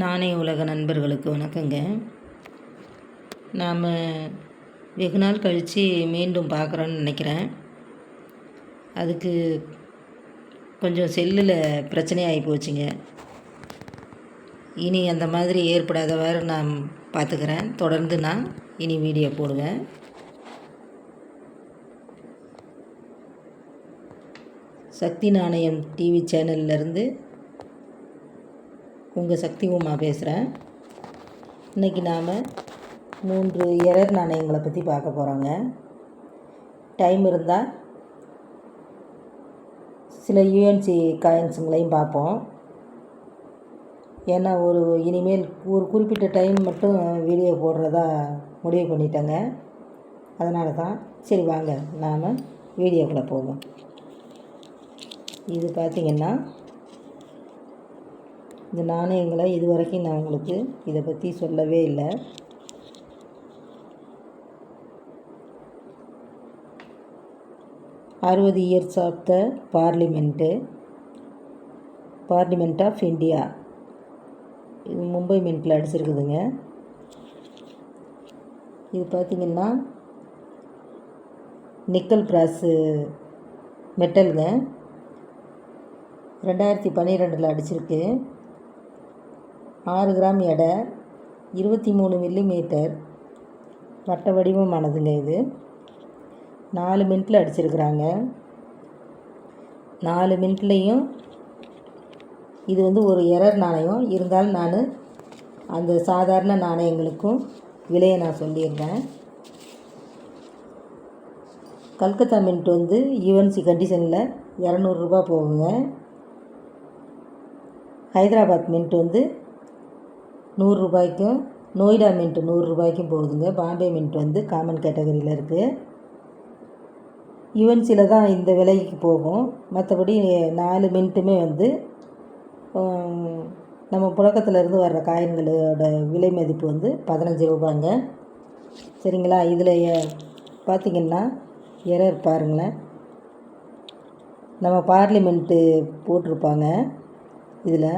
நாணய உலக நண்பர்களுக்கு வணக்கங்க. நாம் வெகு நாள் கழித்து மீண்டும் பார்க்குறோன்னு நினைக்கிறேன். அதுக்கு கொஞ்சம் செல்லில் பிரச்சனையாகி போச்சுங்க. இனி அந்த மாதிரி ஏற்படாதவாறு நான் பார்த்துக்கிறேன். தொடர்ந்து நான் இனி வீடியோ போடுவேன். சக்தி நாணயம் டிவி சேனல்லேருந்து உங்கள் சக்தி உமா பேசுகிறேன் இன்றைக்கி நாம் மூன்று எரர் நாணயங்களை பற்றி பார்க்க போகிறோங்க டைம் இருந்தால் சில யூஎன்சி காயின்ஸுங்களையும் பார்ப்போம். ஏன்னா ஒரு இனிமேல் ஒரு குறிப்பிட்ட டைம் மட்டும் வீடியோ போடுறதா முடிவு பண்ணிட்டேங்க. அதனால தான் சரி வாங்க நாம் வீடியோக்குள்ளே போவோம். இது பார்த்திங்கன்னா இந்த நாணயங்களை இது வரைக்கும் நான் உங்களுக்கு இதை பற்றி சொல்லவே இல்லை. அறுபது years of the parliament parliament of India இது மும்பை மின்ட்டில் அடிச்சிருக்குதுங்க. இது பார்த்திங்கன்னா நிக்கல் பிராஸு மெட்டலுங்க. ரெண்டாயிரத்தி பன்னிரெண்டில் அடிச்சிருக்கு. ஆறு கிராம் எடை இருபத்தி மூணு மில்லி மீட்டர் வட்ட வடிவமானதுங்க இது. நாலு மினிட்டில் அடிச்சிருக்கிறாங்க. நாலு மினிட்லேயும் இது வந்து ஒரு எரர் நாணயம். இருந்தாலும் நான் அந்த சாதாரண நாணயங்களுக்கும் விலையை நான் சொல்லியிருந்தேன் கல்கத்தா மின்ட் வந்து யூஎன்சி கண்டிஷனில் இரநூறுபா போகுங்க. ஹைதராபாத் மின்ட் வந்து நூறுரூபாய்க்கும் நோய்டா மின்ட் நூறுரூபாய்க்கும் போகுதுங்க. பாம்பே மின்ட் வந்து காமன் கேட்டகரியில் இருக்குது யுஎன்சியில் தான் இந்த விலைக்கு போகும். மற்றபடி நாலு மின்ட்டுமே வந்து நம்ம புழக்கத்துலேருந்து வர்ற காயின்களோட விலை மதிப்பு வந்து பதினஞ்சு ரூபாங்க. சரிங்களா? இதில் பார்த்திங்கன்னா எரர் பாருங்களேன். நம்ம பார்லிமெண்ட்டு போட்டிருப்பாங்க. இதில்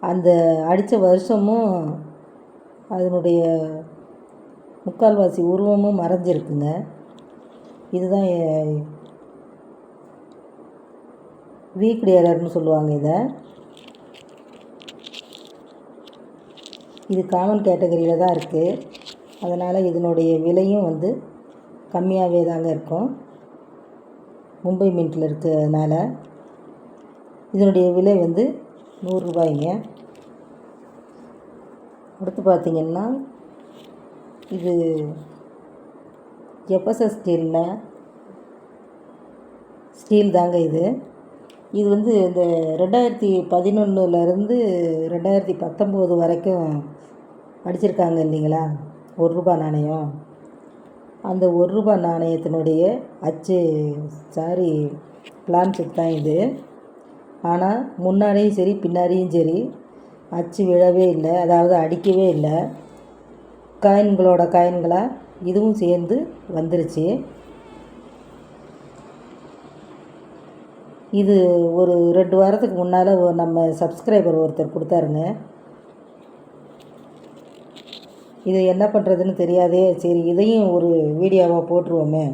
அந்த அடித்த வருஷமும் அதனுடைய முக்கால்வாசி உருவமும் மறைஞ்சிருக்குங்க. இதுதான் வீக்லி எரர்னு சொல்லுவாங்க இதை. இது காமன் கேட்டகரியில் தான் இருக்குது அதனால் இதனுடைய விலையும் வந்து கம்மியாகவே தாங்க இருக்கும். மும்பை மின்ட்டில் இருக்கிறதுனால இதனுடைய விலை வந்து நூறுரூபாய்ங்க அடுத்து பார்த்திங்கன்னா இது எஃப்எஸ்எஸ் ஸ்டீலில் ஸ்டீல் தாங்க இது. இது வந்து இந்த ரெண்டாயிரத்தி பதினொன்றுலேருந்து ரெண்டாயிரத்தி பத்தொம்போது வரைக்கும் அடிச்சிருக்காங்க இல்லைங்களா? ஒரு ரூபா நாணயம். அந்த ஒரு ரூபா நாணயத்தினுடைய அச்சு சாரி பிளான் செட் தான் இது. ஆனால் முன்னாடியும் சரி பின்னாடியும் சரி அச்சு விழவே இல்லை அதாவது அடிக்கவே இல்லை. காயின்களோட காயின்களாக இதுவும் சேர்ந்து வந்துருச்சு. இது ஒரு ரெண்டு வாரத்துக்கு முன்னால் நம்ம சப்ஸ்கிரைபர் ஒருத்தர் கொடுத்தாருங்க. இது என்ன பண்ணுறதுன்னு தெரியாதே சரி இதையும் ஒரு வீடியோவாக போட்டுருவோமே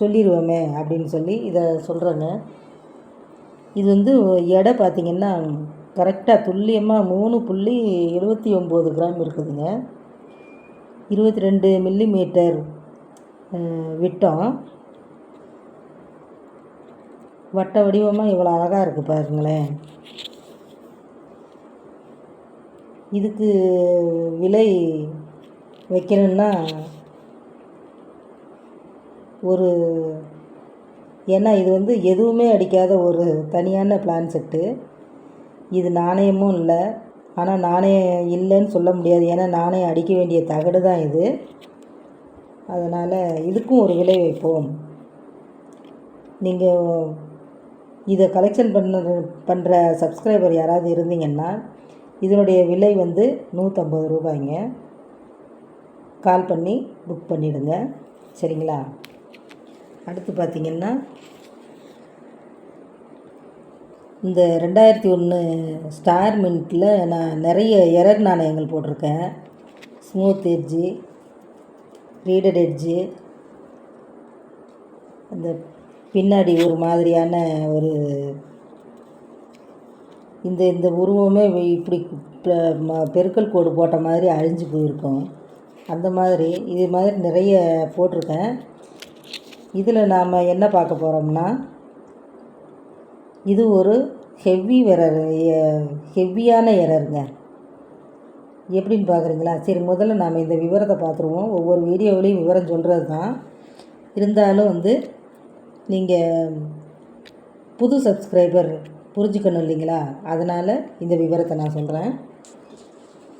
சொல்லிடுவோமே அப்படின்னு சொல்லி இதை சொல்கிறேங்க இது வந்து எடை பார்த்திங்கன்னா கரெக்டாக துல்லியமாக மூணு புள்ளி எழுபத்தி ஒம்பது கிராம் இருக்குதுங்க. இருபத்தி ரெண்டு மில்லி மீட்டர் விட்டோம். வட்ட வடிவமாக இவ்வளோ அழகாக இருக்குது பாருங்களேன். இதுக்கு விலை வைக்கணுன்னா ஒரு ஏன்னா இது வந்து எதுவுமே அடிக்காத ஒரு தனியான பிளான் செட்டு இது நாணயமும் இல்லை. ஆனால் நாணயம் இல்லைன்னு சொல்ல முடியாது. ஏன்னா நாணயம் அடிக்க வேண்டிய தகடு தான் இது. அதனால் இதுக்கும் ஒரு விலை வைப்போம். நீங்கள் இதை கலெக்ஷன் பண்ண பண்ணுற சப்ஸ்கிரைபர் யாராவது இருந்தீங்கன்னா இதனுடைய விலை வந்து நூற்றம்பது ரூபாய்ங்க. கால் பண்ணி புக் பண்ணிவிடுங்க சரிங்களா? அடுத்து பார்த்திங்கன்னா இந்த ரெண்டாயிரத்தி ஒன்று ஸ்டார் மின்ட்டில் நான் நிறைய எரர் நாணயங்கள் போட்டிருக்கேன். ஸ்மூத் எட்ஜு ரீடட் எட்ஜு அந்த பின்னாடி ஒரு மாதிரியான ஒரு இந்த இந்த உருவமே இப்படி பெருக்கல் கோடு போட்ட மாதிரி அழிஞ்சு போயிருக்கும். அந்த மாதிரி இது மாதிரி நிறைய போட்டிருக்கேன். இதில் நாம் என்ன பார்க்க போகிறோம்னா இது ஒரு ஹெவி எரர் ஹெவியான எரருங்க எப்படின்னு பார்க்குறீங்களா? சரி முதல்ல நாம் இந்த விவரத்தை பார்த்துருவோம். ஒவ்வொரு வீடியோவிலையும் விவரம் சொல்கிறது தான். இருந்தாலும் வந்து நீங்கள் புது சப்ஸ்கிரைபர் புரிஞ்சுக்கணும் இல்லைங்களா? அதனால் இந்த விவரத்தை நான் சொல்கிறேன்.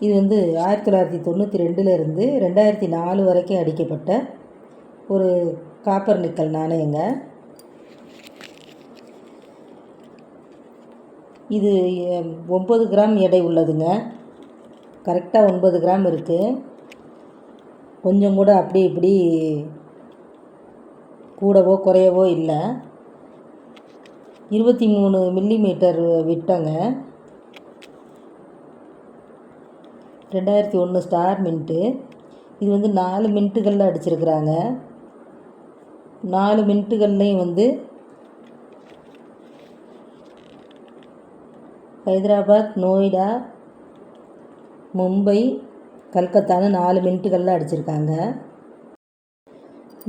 இது வந்து ஆயிரத்தி தொள்ளாயிரத்தி தொண்ணூற்றி ரெண்டுலேருந்து ரெண்டாயிரத்தி நாலு வரைக்கும் அடிக்கப்பட்ட ஒரு காப்பர் நிக்கல் நாணயங்க இது ஒம்பது கிராம் எடை உள்ளதுங்க. கரெக்டாக ஒன்பது கிராம் இருக்குது கொஞ்சம் கூட அப்படி இப்படி கூடவோ குறையவோ இல்லை. இருபத்தி மூணு மில்லிமீட்டர் விட்டங்க. ரெண்டாயிரத்தி ஒன்று ஸ்டார் மின்ட்டு இது வந்து நாலு மின்ட்டுகளில் அடிச்சிருக்கிறாங்க. நாலு மின்ட்டுகள்லையும் வந்து ஹைதராபாத் நோய்டா மும்பை கல்கத்தான்னு நாலு மின்ட்டுகளில் அடிச்சிருக்காங்க.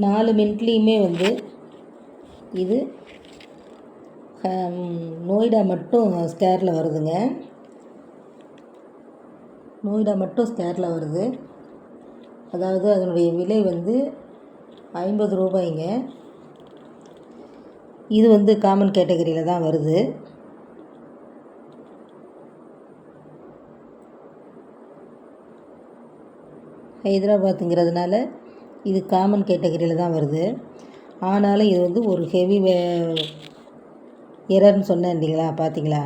நாலு மின்ட்லேயுமே வந்து இது நோய்டா மட்டும் ஸ்கேரில் வருதுங்க. நோய்டா மட்டும் ஸ்கேரில் வருது. அதாவது அதனுடைய விலை வந்து ஐம்பது ரூபாய்ங்க. இது வந்து காமன் கேட்டகரியில் தான் வருது. ஹைதராபாத்துங்கிறதுனால இது காமன் கேட்டகரியில் தான் வருது. ஆனாலும் இது வந்து ஒரு ஹெவி வே எரர்னு சொன்னேன் இல்லைங்களா? பார்த்தீங்களா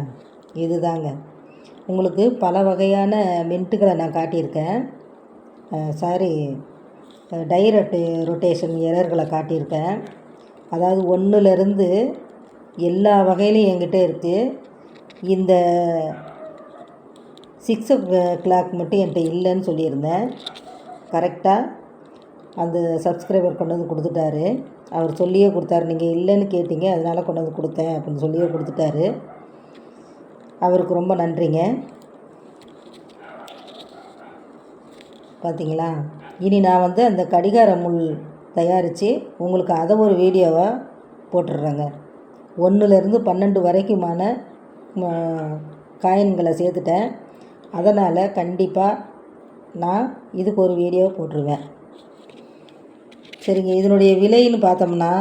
இதுதாங்க. உங்களுக்கு பல வகையான மின்ட்டுகளை நான் காட்டியிருக்கேன். சாரி டை ரொட்டே ரொட்டேஷன் எரர்களை காட்டியிருக்கேன். அதாவது ஒன்றுலேருந்து எல்லா வகையிலையும் என்கிட்ட இருக்குது இந்த சிக்ஸ் ஓ கிளாக் மட்டும் என்கிட்ட இல்லைன்னு சொல்லியிருந்தேன். கரெக்டாக அந்த சப்ஸ்கிரைபர் கொண்டு வந்து கொடுத்துட்டாரு. அவர் சொல்லியே கொடுத்தாரு. நீங்கள் இல்லைன்னு கேட்டீங்க அதனால் கொண்டு வந்து கொடுத்தேன் அப்படின்னு சொல்லியே கொடுத்துட்டாரு. அவருக்கு ரொம்ப நன்றிங்க. பார்த்தீங்களா இனி நான் வந்து அந்த கடிகார முள் தயாரித்து உங்களுக்கு அதை ஒரு வீடியோவாக போட்டுடுறேங்க. ஒன்றுலேருந்து பன்னெண்டு வரைக்குமான காயின்களை சேர்த்துட்டேன். அதனால் கண்டிப்பாக நான் இதுக்கு ஒரு வீடியோ போட்டுருவேன். சரிங்க இதனுடைய விலைன்னு பார்த்தோம்னா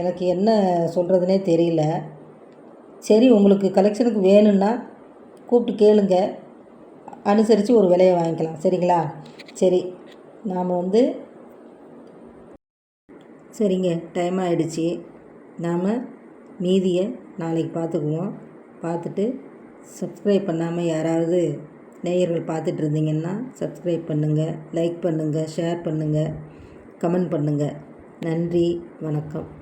எனக்கு என்ன சொல்கிறதுனே தெரியல. சரி உங்களுக்கு கலெக்ஷனுக்கு வேணும்னா கூப்பிட்டு கேளுங்கள் அனுசரித்து ஒரு விலையை வாங்கிக்கலாம். சரிங்களா? சரி. நாம் வந்து சரிங்க. டைம் ஆகிடுச்சி நாம் மீதியை நாளைக்கு பார்த்துக்குவோம். பார்த்துட்டு சப்ஸ்கிரைப் பண்ணாமல் யாராவது நேயர்கள் பார்த்துட்டு இருந்தீங்கன்னா சப்ஸ்கிரைப் பண்ணுங்கள் லைக் பண்ணுங்கள் ஷேர் பண்ணுங்கள் கமெண்ட் பண்ணுங்கள் நன்றி. வணக்கம்.